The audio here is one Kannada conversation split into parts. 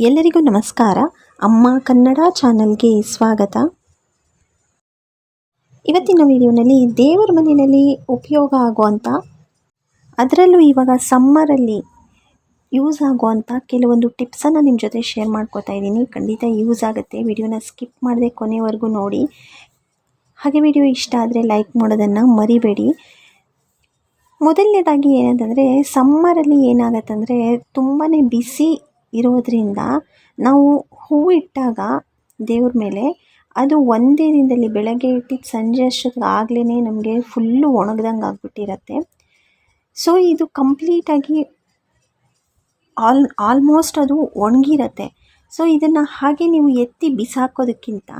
ಎಲ್ಲರಿಗೂ ನಮಸ್ಕಾರ. ಅಮ್ಮ ಕನ್ನಡ ಚಾನಲ್ಗೆ ಸ್ವಾಗತ. ಇವತ್ತಿನ ವಿಡಿಯೋನಲ್ಲಿ ದೇವರ ಮನೆಯಲ್ಲಿ ಉಪಯೋಗ ಆಗುವಂಥ, ಅದರಲ್ಲೂ ಇವಾಗ ಸಮ್ಮರಲ್ಲಿ ಯೂಸ್ ಆಗುವಂಥ ಕೆಲವೊಂದು ಟಿಪ್ಸನ್ನು ನಿಮ್ಮ ಜೊತೆ ಶೇರ್ ಮಾಡ್ಕೋತಾ ಇದ್ದೀನಿ. ಖಂಡಿತ ಯೂಸ್ ಆಗುತ್ತೆ. ವಿಡಿಯೋನ ಸ್ಕಿಪ್ ಮಾಡದೆ ಕೊನೆವರೆಗೂ ನೋಡಿ. ಹಾಗೆ ವಿಡಿಯೋ ಇಷ್ಟ ಆದರೆ ಲೈಕ್ ಮಾಡೋದನ್ನು ಮರಿಬೇಡಿ. ಮೊದಲನೇದಾಗಿ ಏನಂತಂದರೆ ಸಮ್ಮರಲ್ಲಿ ಏನಾಗತ್ತಂದರೆ ತುಂಬಾ ಬಿಸಿ ಇರೋದರಿಂದ ನಾವು ಹೂವು ಇಟ್ಟಾಗ ದೇವ್ರ ಮೇಲೆ ಅದು ಒಂದೇ ದಿನದಲ್ಲಿ ಬೆಳಗ್ಗೆ ಇಟ್ಟಿದ್ದು ಸಂಜೆ ಅಷ್ಟೊತ್ತಿಗೆ ಆಗಲೇ ನಮಗೆ ಫುಲ್ಲು ಒಣಗ್ದಂಗೆ ಆಗಿಬಿಟ್ಟಿರತ್ತೆ. ಸೊ ಇದು ಕಂಪ್ಲೀಟಾಗಿ ಆಲ್, ಆಲ್ಮೋಸ್ಟ್ ಅದು ಒಣಗಿರತ್ತೆ. ಸೊ ಇದನ್ನು ಹಾಗೆ ನೀವು ಎತ್ತಿ ಬಿಸಾಕೋದಕ್ಕಿಂತ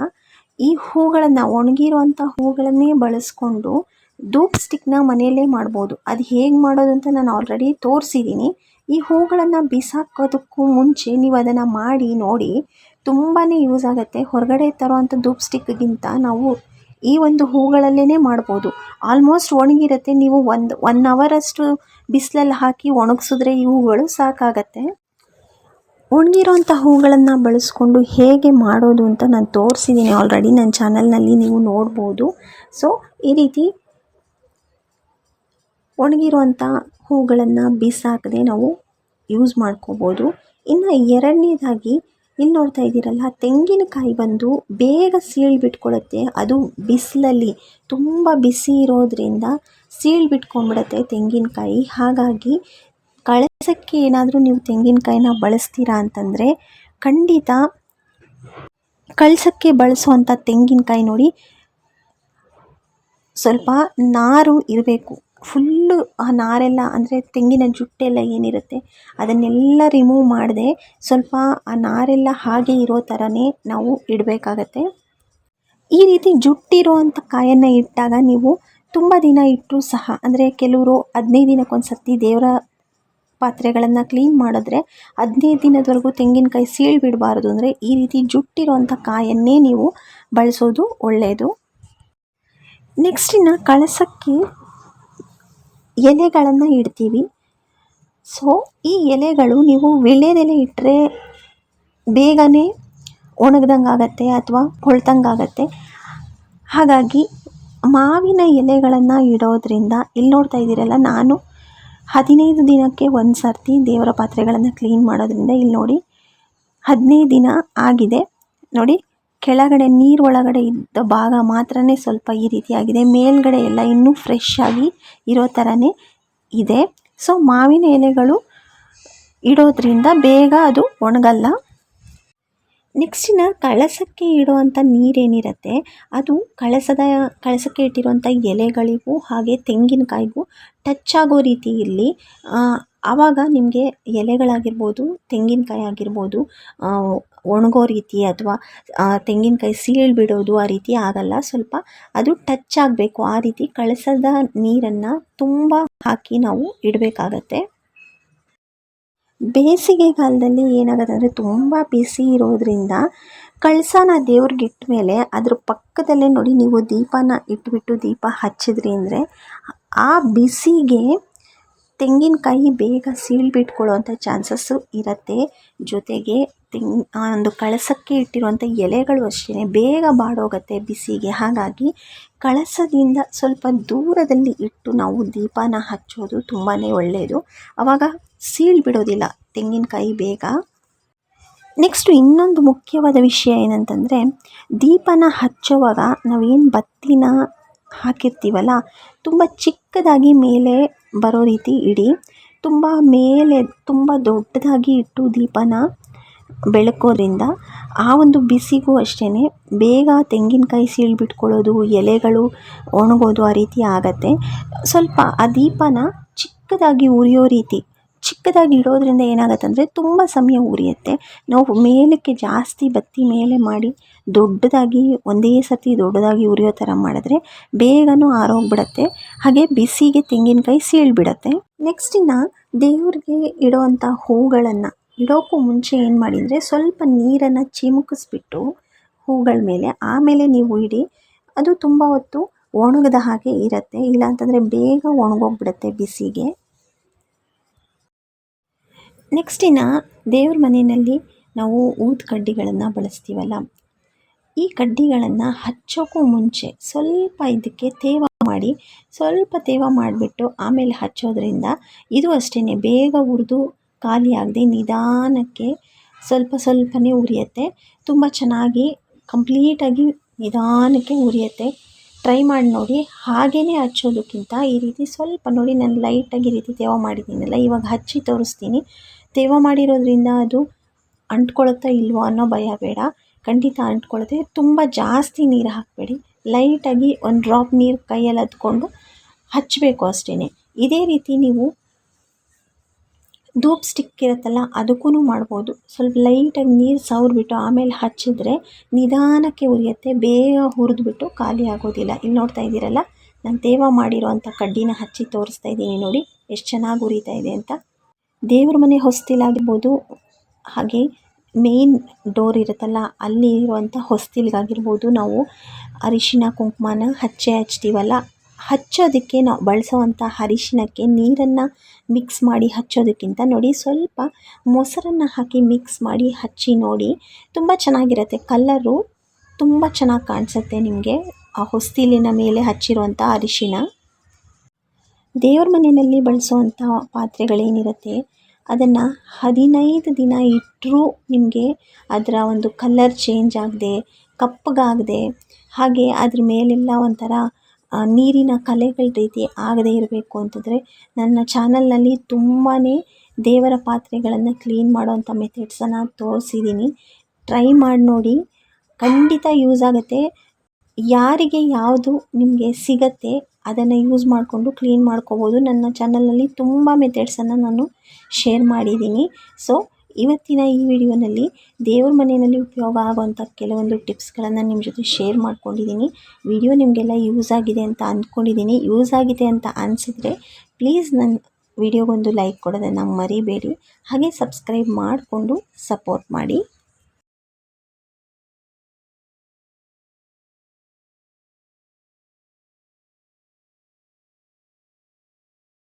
ಈ ಹೂಗಳನ್ನು ಒಣಗಿರುವಂಥ ಹೂಗಳನ್ನೇ ಬಳಸ್ಕೊಂಡು ಧೂಪ್ ಸ್ಟಿಕ್ನ ಮನೆಯಲ್ಲೇ ಮಾಡ್ಬೋದು. ಅದು ಹೇಗೆ ಮಾಡೋದು ಅಂತ ನಾನು ಆಲ್ರೆಡಿ ತೋರಿಸಿದ್ದೀನಿ ಈ ಹೂಗಳನ್ನು ಬಿಸಾಕೋದಕ್ಕೂ ಮುಂಚೆ ನೀವು ಅದನ್ನು ಮಾಡಿ, ನೋಡಿ ತುಂಬಾ ಯೂಸ್ ಆಗುತ್ತೆ. ಹೊರಗಡೆ ತರೋವಂಥ ಧೂಪ್ ಸ್ಟಿಕ್ಗಿಂತ ನಾವು ಈ ಒಂದು ಹೂಗಳಲ್ಲೇ ಮಾಡ್ಬೋದು. ಆಲ್ಮೋಸ್ಟ್ ಒಣಗಿರುತ್ತೆ. ನೀವು ಒಂದು ಒನ್ ಅವರಷ್ಟು ಬಿಸಿಲಲ್ಲಿ ಹಾಕಿ ಒಣಗಿಸಿದ್ರೆ ಈ ಹೂಗಳು ಸಾಕಾಗತ್ತೆ. ಒಣಗಿರೋಂಥ ಹೂಗಳನ್ನು ಬಳಸ್ಕೊಂಡು ಹೇಗೆ ಮಾಡೋದು ಅಂತ ನಾನು ತೋರಿಸಿದ್ದೀನಿ ಆಲ್ರೆಡಿ ನನ್ನ ಚಾನಲ್ನಲ್ಲಿ ನೀವು ನೋಡ್ಬೋದು. ಸೊ ಈ ರೀತಿ ಒಣಗಿರುವಂಥ ಹೂಗಳನ್ನು ಬಿಸಾಕದೆ ನಾವು ಯೂಸ್ ಮಾಡ್ಕೋಬೋದು. ಇನ್ನು ಎರಡನೇದಾಗಿ ಇಲ್ಲಿ ನೋಡ್ತಾ ಇದ್ದೀರಲ್ಲ, ತೆಂಗಿನಕಾಯಿ ಬಂದು ಬೇಗ ಸೀಳು ಬಿಟ್ಕೊಳ್ಳುತ್ತೆ ಅದು ಬಿಸಿಲಲ್ಲಿ ತುಂಬ ಬಿಸಿ ಇರೋದ್ರಿಂದ ಸೀಳು ಬಿಟ್ಕೊಂಡ್ಬಿಡುತ್ತೆ ತೆಂಗಿನಕಾಯಿ. ಹಾಗಾಗಿ ಕಳಸಕ್ಕೆ ಏನಾದರೂ ನೀವು ತೆಂಗಿನಕಾಯಿನ ಬಳಸ್ತೀರಾ ಅಂತಂದರೆ ಖಂಡಿತ ಕಳಸಕ್ಕೆ ಬಳಸುವಂಥ ತೆಂಗಿನಕಾಯಿ ನೋಡಿ ಸ್ವಲ್ಪ ನಾರು ಇರಬೇಕು. ಫುಲ್ಲು ಆ ನಾರೆಲ್ಲ, ಅಂದರೆ ತೆಂಗಿನ ಜುಟ್ಟೆಲ್ಲ ಏನಿರುತ್ತೆ, ಅದನ್ನೆಲ್ಲ ರಿಮೂವ್ ಮಾಡದೆ ಸ್ವಲ್ಪ ಆ ನಾರೆಲ್ಲ ಹಾಗೆ ಇರೋ ಥರನೇ ನಾವು ಇಡಬೇಕಾಗತ್ತೆ. ಈ ರೀತಿ ಜುಟ್ಟಿರುವಂಥ ಕಾಯನ್ನು ಇಟ್ಟಾಗ ನೀವು ತುಂಬ ದಿನ ಇಟ್ಟರೂ ಸಹ, ಅಂದರೆ ಕೆಲವರು ಹದಿನೈದು ದಿನಕ್ಕೊಂದು ಸರ್ತಿ ದೇವರ ಪಾತ್ರೆಗಳನ್ನು ಕ್ಲೀನ್ ಮಾಡಿದ್ರೆ ಹದಿನೈದು ದಿನದವರೆಗೂ ತೆಂಗಿನಕಾಯಿ ಸೀಳು ಬಿಡಬಾರ್ದು, ಅಂದರೆ ಈ ರೀತಿ ಜುಟ್ಟಿರುವಂಥ ಕಾಯನ್ನೇ ನೀವು ಬಳಸೋದು ಒಳ್ಳೆಯದು ನೆಕ್ಸ್ಟಿನ ಕಳಸಕ್ಕೆ ಎಲೆಗಳನ್ನು ಇಡ್ತೀವಿ. ಸೊ ಈ ಎಲೆಗಳು ನೀವು ವೀಳ್ಯದೆಲೆ ಇಟ್ಟರೆ ಬೇಗನೆ ಒಣಗ್ದಂಗೆ ಆಗುತ್ತೆ ಅಥವಾ ಕೊಳ್ತಂಗೆ ಆಗುತ್ತೆ ಹಾಗಾಗಿ ಮಾವಿನ ಎಲೆಗಳನ್ನು ಇಡೋದ್ರಿಂದ ಇಲ್ಲಿ ನೋಡ್ತಾ ಇದ್ದೀರಲ್ಲ, ನಾನು ಹದಿನೈದು ದಿನಕ್ಕೆ ಒಂದು ಸರ್ತಿ ದೇವರ ಪಾತ್ರೆಗಳನ್ನು ಕ್ಲೀನ್ ಮಾಡೋದ್ರಿಂದ ಇಲ್ಲಿ ನೋಡಿ ಹದಿನೈದು ದಿನ ಆಗಿದೆ. ನೋಡಿ ಕೆಳಗಡೆ ನೀರು ಒಳಗಡೆ ಇದ್ದ ಭಾಗ ಮಾತ್ರನೇ ಸ್ವಲ್ಪ ಈ ರೀತಿಯಾಗಿದೆ. ಮೇಲ್ಗಡೆ ಎಲ್ಲ ಇನ್ನೂ ಫ್ರೆಶ್ ಆಗಿ ಇರೋ ಥರನೇ ಇದೆ. ಸೊ ಮಾವಿನ ಎಲೆಗಳು ಇಡೋದ್ರಿಂದ ಬೇಗ ಅದು ಒಣಗಲ್ಲ. ನೆಕ್ಸ್ಟಿನ ಕಳಸಕ್ಕೆ ಇಡುವಂಥ ನೀರೇನಿರುತ್ತೆ, ಅದು ಕಳಸದ, ಕಳಸಕ್ಕೆ ಇಟ್ಟಿರುವಂಥ ಎಲೆಗಳಿಗೂ ಹಾಗೆ ತೆಂಗಿನಕಾಯಿಗೂ ಟಚ್ ಆಗೋ ರೀತಿಯಲ್ಲಿ ಆವಾಗ ನಿಮಗೆ ಎಲೆಗಳಾಗಿರ್ಬೋದು, ತೆಂಗಿನಕಾಯಿ ಆಗಿರ್ಬೋದು ಒಣಗೋ ರೀತಿ ಅಥವಾ ತೆಂಗಿನಕಾಯಿ ಸೀಳು ಬಿಡೋದು ಆ ರೀತಿ ಆಗಲ್ಲ. ಸ್ವಲ್ಪ ಅದು ಟಚ್ ಆಗಬೇಕು. ಆ ರೀತಿ ಕಳಸದ ನೀರನ್ನು ತುಂಬ ಹಾಕಿ ನಾವು ಇಡಬೇಕಾಗತ್ತೆ. ಬೇಸಿಗೆಗಾಲದಲ್ಲಿ ಏನಾಗುತ್ತೆ ತುಂಬ ಬಿಸಿ ಇರೋದ್ರಿಂದ ಕಳಸನ ದೇವ್ರಿಗೆ ಇಟ್ಟ ಮೇಲೆ ಅದ್ರ ಪಕ್ಕದಲ್ಲೇ ನೋಡಿ ನೀವು ದೀಪನ ಇಟ್ಬಿಟ್ಟು ದೀಪ ಹಚ್ಚಿದ್ರಿ ಅಂದರೆ ಆ ಬಿಸಿಗೆ ತೆಂಗಿನಕಾಯಿ ಬೇಗ ಸೀಳು ಬಿಟ್ಕೊಳ್ಳುವಂಥ ಚಾನ್ಸಸ್ಸು ಇರುತ್ತೆ. ಜೊತೆಗೆ ತೆಂಗ್ ಒಂದು ಕಳಸಕ್ಕೆ ಇಟ್ಟಿರುವಂಥ ಎಲೆಗಳು ಅಷ್ಟೇ ಬೇಗ ಬಾಡೋಗುತ್ತೆ ಬಿಸಿಗೆ. ಹಾಗಾಗಿ ಕಳಸದಿಂದ ಸ್ವಲ್ಪ ದೂರದಲ್ಲಿ ಇಟ್ಟು ನಾವು ದೀಪನ ಹಚ್ಚೋದು ತುಂಬಾ ಒಳ್ಳೆಯದು ಆವಾಗ ಸೀಳ್ಬಿಡೋದಿಲ್ಲ ತೆಂಗಿನಕಾಯಿ ಬೇಗ. ನೆಕ್ಸ್ಟು ಇನ್ನೊಂದು ಮುಖ್ಯವಾದ ವಿಷಯ ಏನಂತಂದರೆ, ದೀಪನ ಹಚ್ಚುವಾಗ ನಾವೇನು ಬತ್ತಿನ ಹಾಕಿರ್ತೀವಲ್ಲ, ತುಂಬ ಚಿಕ್ಕದಾಗಿ ಮೇಲೆ ಬರೋ ರೀತಿ ಇಡಿ. ತುಂಬ ಮೇಲೆ, ತುಂಬ ದೊಡ್ಡದಾಗಿ ಇಟ್ಟು ದೀಪನ ಬೆಳಕೋದ್ರಿಂದ ಆ ಒಂದು ಬಿಸಿಗೂ ಅಷ್ಟೇ ಬೇಗ ತೆಂಗಿನಕಾಯಿ ಸೀಳು ಬಿಟ್ಕೊಳ್ಳೋದು, ಎಲೆಗಳು ಒಣಗೋದು ಆ ರೀತಿ ಆಗತ್ತೆ. ಸ್ವಲ್ಪ ಆ ದೀಪನ ಚಿಕ್ಕದಾಗಿ ಉರಿಯೋ ರೀತಿ ಚಿಕ್ಕದಾಗಿ ಇಡೋದ್ರಿಂದ ಏನಾಗುತ್ತೆ ಅಂದರೆ ತುಂಬ ಸಮಯ ಉರಿಯುತ್ತೆ. ನಾವು ಮೇಲಕ್ಕೆ ಜಾಸ್ತಿ ಬತ್ತಿ ಮೇಲೆ ಮಾಡಿ ದೊಡ್ಡದಾಗಿ ಒಂದೇ ಸತಿ ದೊಡ್ಡದಾಗಿ ಉರಿಯೋ ಥರ ಮಾಡಿದ್ರೆ ಬೇಗನೂ ಆರೋಗ್ಬಿಡತ್ತೆ. ಹಾಗೆ ಬಿಸಿಗೆ ತೆಂಗಿನಕಾಯಿ ಸೀಳ್ಬಿಡತ್ತೆ. ನೆಕ್ಸ್ಟ್ ಇನ್ನು ದೇವ್ರಿಗೆ ಇಡೋವಂಥ ಹೂಗಳನ್ನು ಇಡೋಕ್ಕೂ ಮುಂಚೆ ಏನು ಮಾಡಿ ಸ್ವಲ್ಪ ನೀರನ್ನು ಚಿಮುಕಿಸ್ಬಿಟ್ಟು ಹೂಗಳ ಮೇಲೆ ಆಮೇಲೆ ನೀವು ಇಡಿ, ಅದು ತುಂಬ ಹೊತ್ತು ಒಣಗದ ಹಾಗೆ ಇರುತ್ತೆ. ಇಲ್ಲಾಂತಂದರೆ ಬೇಗ ಒಣಗೋಗ್ಬಿಡುತ್ತೆ ಬಿಸಿಗೆ. ನೆಕ್ಸ್ಟ್ ಇನ್ನು ದೇವ್ರ ಮನೆಯಲ್ಲಿ ನಾವು ಊದು ಕಡ್ಡಿಗಳನ್ನು ಬಳಸ್ತೀವಲ್ಲ, ಈ ಕಡ್ಡಿಗಳನ್ನು ಹಚ್ಚೋಕ್ಕೂ ಮುಂಚೆ ಸ್ವಲ್ಪ ಇದಕ್ಕೆ ತೇವ ಮಾಡಿ, ಸ್ವಲ್ಪ ತೇವ ಮಾಡಿಬಿಟ್ಟು ಆಮೇಲೆ ಹಚ್ಚೋದ್ರಿಂದ ಇದು ಅಷ್ಟೇ ಬೇಗ ಉರಿದು ಖಾಲಿಯಾಗದೆ ನಿಧಾನಕ್ಕೆ ಸ್ವಲ್ಪ ಸ್ವಲ್ಪನೇ ಉರಿಯುತ್ತೆ. ತುಂಬ ಚೆನ್ನಾಗಿ ಕಂಪ್ಲೀಟಾಗಿ ನಿಧಾನಕ್ಕೆ ಉರಿಯುತ್ತೆ. ಟ್ರೈ ಮಾಡಿ ನೋಡಿ ಹಾಗೆಯೇ ಹಚ್ಚೋದಕ್ಕಿಂತ ಈ ರೀತಿ ಸ್ವಲ್ಪ ನೋಡಿ, ನಾನು ಲೈಟಾಗಿ ಈ ರೀತಿ ತೇವ ಮಾಡಿದ್ದೀನಲ್ಲ, ಇವಾಗ ಹಚ್ಚಿ ತೋರಿಸ್ತೀನಿ. ತೇವ ಮಾಡಿರೋದ್ರಿಂದ ಅದು ಅಂಟ್ಕೊಳುತ್ತಾ ಇಲ್ವೋ ಅನ್ನೋ ಭಯ ಬೇಡ. ಖಂಡಿತ ಅಂಟ್ಕೊಳ್ಳುತ್ತೆ. ತುಂಬ ಜಾಸ್ತಿ ನೀರು ಹಾಕಬೇಡಿ. ಲೈಟಾಗಿ ಒಂದು ಡ್ರಾಪ್ ನೀರು ಕೈಯಲ್ಲಿ ಹತ್ಕೊಂಡು ಹಚ್ಚಬೇಕು ಅಷ್ಟೇ ಇದೇ ರೀತಿ ನೀವು ಧೂಪ್ ಸ್ಟಿಕ್ ಇರುತ್ತಲ್ಲ ಅದಕ್ಕೂ ಮಾಡ್ಬೋದು. ಸ್ವಲ್ಪ ಲೈಟಾಗಿ ನೀರು ಸವರ್ಬಿಟ್ಟು ಆಮೇಲೆ ಹಚ್ಚಿದ್ರೆ ನಿಧಾನಕ್ಕೆ ಉರಿಯುತ್ತೆ. ಬೇಗ ಹುರಿದ್ಬಿಟ್ಟು ಖಾಲಿ ಆಗೋದಿಲ್ಲ. ಇಲ್ಲಿ ನೋಡ್ತಾ ಇದ್ದೀರಲ್ಲ, ನಾನು ತೇವ ಮಾಡಿರೋ ಅಂಥ ಕಡ್ಡಿನ ಹಚ್ಚಿ ತೋರಿಸ್ತಾ ಇದ್ದೀನಿ ನೋಡಿ. ಎಷ್ಟು ಚೆನ್ನಾಗಿ ಉರಿತಾ ಇದೆ ಅಂತ. ದೇವ್ರ ಮನೆ ಹೊಸ್ತಿಲಾಗಿರ್ಬೋದು ಹಾಗೆ ಮೇನ್ ಡೋರ್ ಇರುತ್ತಲ್ಲ, ಅಲ್ಲಿ ಇರುವಂಥ ಹೊಸ್ತಿಲ್ಗಾಗಿರ್ಬೋದು, ನಾವು ಅರಿಶಿನ, ಕುಂಕುಮನ ಹಚ್ಚೇ ಹಚ್ತೀವಲ್ಲ, ಹಚ್ಚೋದಕ್ಕೆ ನಾವು ಬಳಸೋವಂಥ ಅರಿಶಿನಕ್ಕೆ ನೀರನ್ನು ಮಿಕ್ಸ್ ಮಾಡಿ ಹಚ್ಚೋದಕ್ಕಿಂತ ನೋಡಿ, ಸ್ವಲ್ಪ ಮೊಸರನ್ನು ಹಾಕಿ ಮಿಕ್ಸ್ ಮಾಡಿ ಹಚ್ಚಿ ನೋಡಿ, ತುಂಬ ಚೆನ್ನಾಗಿರುತ್ತೆ. ಕಲ್ಲರು ತುಂಬ ಚೆನ್ನಾಗಿ ಕಾಣಿಸುತ್ತೆ ನಿಮಗೆ ಆ ಹೊಸ್ತಿಲಿನ ಮೇಲೆ ಹಚ್ಚಿರುವಂಥ ಅರಿಶಿನ. ದೇವ್ರ ಮನೆಯಲ್ಲಿ ಬಳಸುವಂಥ ಪಾತ್ರೆಗಳೇನಿರುತ್ತೆ, ಅದನ್ನು ಹದಿನೈದು ದಿನ ಇಟ್ಟರೂ ನಿಮಗೆ ಅದರ ಒಂದು ಕಲ್ಲರ್ ಚೇಂಜ್ ಆಗದೆ, ಕಪ್ಪಗಾಗದೆ, ಹಾಗೆ ಅದ್ರ ಮೇಲೆಲ್ಲ ಒಂಥರ ನೀರಿನ ಕಲೆಗಳ ರೀತಿ ಆಗದೇ ಇರಬೇಕು ಅಂತಂದರೆ ನನ್ನ ಚಾನಲ್ನಲ್ಲಿ ತುಂಬಾ ದೇವರ ಪಾತ್ರೆಗಳನ್ನು ಕ್ಲೀನ್ ಮಾಡೋವಂಥ ಮೆಥಡ್ಸನ್ನು ತೋರಿಸಿದ್ದೀನಿ ಟ್ರೈ ಮಾಡಿ ನೋಡಿ, ಖಂಡಿತ ಯೂಸ್ ಆಗುತ್ತೆ. ಯಾರಿಗೆ ಯಾವುದು ನಿಮಗೆ ಸಿಗತ್ತೆ ಅದನ್ನು ಯೂಸ್ ಮಾಡಿಕೊಂಡು ಕ್ಲೀನ್ ಮಾಡ್ಕೋಬೋದು. ನನ್ನ ಚಾನಲಲ್ಲಿ ತುಂಬ ಮೆಥಡ್ಸನ್ನು ನಾನು ಶೇರ್ ಮಾಡಿದ್ದೀನಿ. ಸೊ, ಇವತ್ತಿನ ಈ ವಿಡಿಯೋನಲ್ಲಿ ದೇವ್ರ ಮನೆಯಲ್ಲಿ ಉಪಯೋಗ ಆಗುವಂಥ ಕೆಲವೊಂದು ಟಿಪ್ಸ್ಗಳನ್ನು ನಿಮ್ಮ ಜೊತೆ ಶೇರ್ ಮಾಡ್ಕೊಂಡಿದ್ದೀನಿ. ವಿಡಿಯೋ ನಿಮಗೆಲ್ಲ ಯೂಸ್ ಆಗಿದೆ ಅಂತ ಅಂದ್ಕೊಂಡಿದ್ದೀನಿ. ಯೂಸ್ ಆಗಿದೆ ಅಂತ ಅನಿಸಿದ್ರೆ ಪ್ಲೀಸ್ ನನ್ನ ವಿಡಿಯೋಗೊಂದು ಲೈಕ್ ಕೊಡೋದನ್ನು ಮರಿಬೇಡಿ. ಹಾಗೆ ಸಬ್ಸ್ಕ್ರೈಬ್ ಮಾಡಿಕೊಂಡು ಸಪೋರ್ಟ್ ಮಾಡಿ.